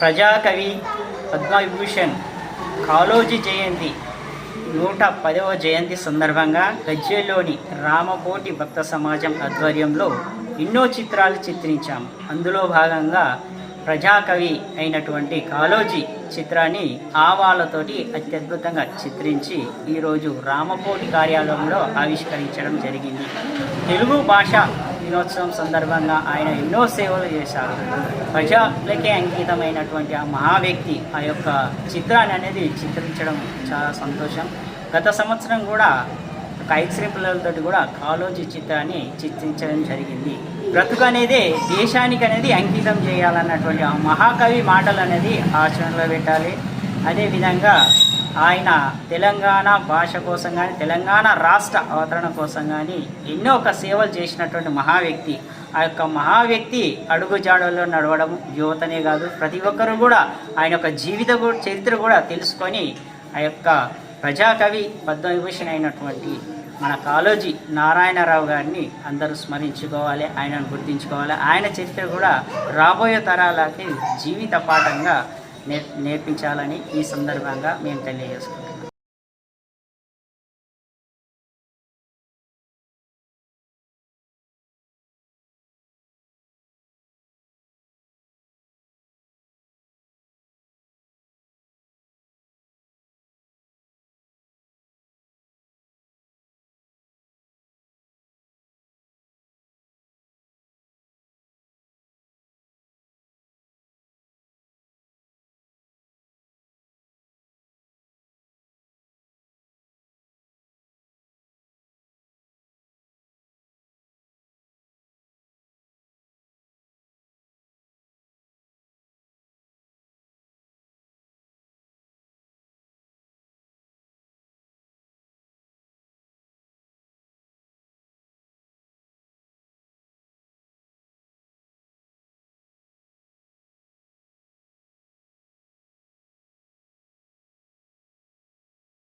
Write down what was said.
ప్రజాకవి పద్మవిభూషణ్ కాళోజీ జయంతి నూట పదవ జయంతి సందర్భంగా గజ్వేల్లోని రామకోటి భక్త సమాజం ఆధ్వర్యంలో ఎన్నో చిత్రాలు చిత్రించాము అందులో భాగంగా ప్రజాకవి అయినటువంటి కాళోజీ చిత్రాన్ని ఆవాలతోటి అత్యద్భుతంగా చిత్రించి ఈరోజు రామకోటి కార్యాలయంలో ఆవిష్కరించడం జరిగింది. తెలుగు భాష దినోత్సవం సందర్భంగా ఆయన ఎన్నో సేవలు చేశారు. ప్రజలకే అంకితమైనటువంటి ఆ మహా వ్యక్తి ఆ యొక్క చిత్రాన్ని అనేది చిత్రించడం చాలా సంతోషం. గత సంవత్సరం కూడా ఒక ఐక్స్రే పిల్లలతోటి కూడా కాలోజీ చిత్రాన్ని చిత్రించడం జరిగింది. బ్రతుకు అనేది దేశానికి అనేది అంకితం చేయాలన్నటువంటి ఆ మహాకవి మాటలు అనేది ఆచరణలో పెట్టాలి. అదేవిధంగా ఆయన తెలంగాణ భాష కోసం కానీ తెలంగాణ రాష్ట్ర అవతరణ కోసం కానీ ఎన్నో ఒక సేవలు చేసినటువంటి మహా వ్యక్తి ఆ యొక్క మహా వ్యక్తి అడుగుజాడల్లో నడవడం యువతనే కాదు ప్రతి ఒక్కరూ కూడా ఆయన యొక్క జీవిత చరిత్ర కూడా తెలుసుకొని ఆ యొక్క ప్రజాకవి పద్మవిభూషణ్ అయినటువంటి మన కాళోజీ నారాయణరావు గారిని అందరూ స్మరించుకోవాలి ఆయనను గుర్తించుకోవాలి. ఆయన చరిత్ర కూడా రాబోయే తరాలకి జీవిత పాఠంగా నేర్పించాలని ఈ సందర్భంగా మేము తెలియజేసుకుంటాం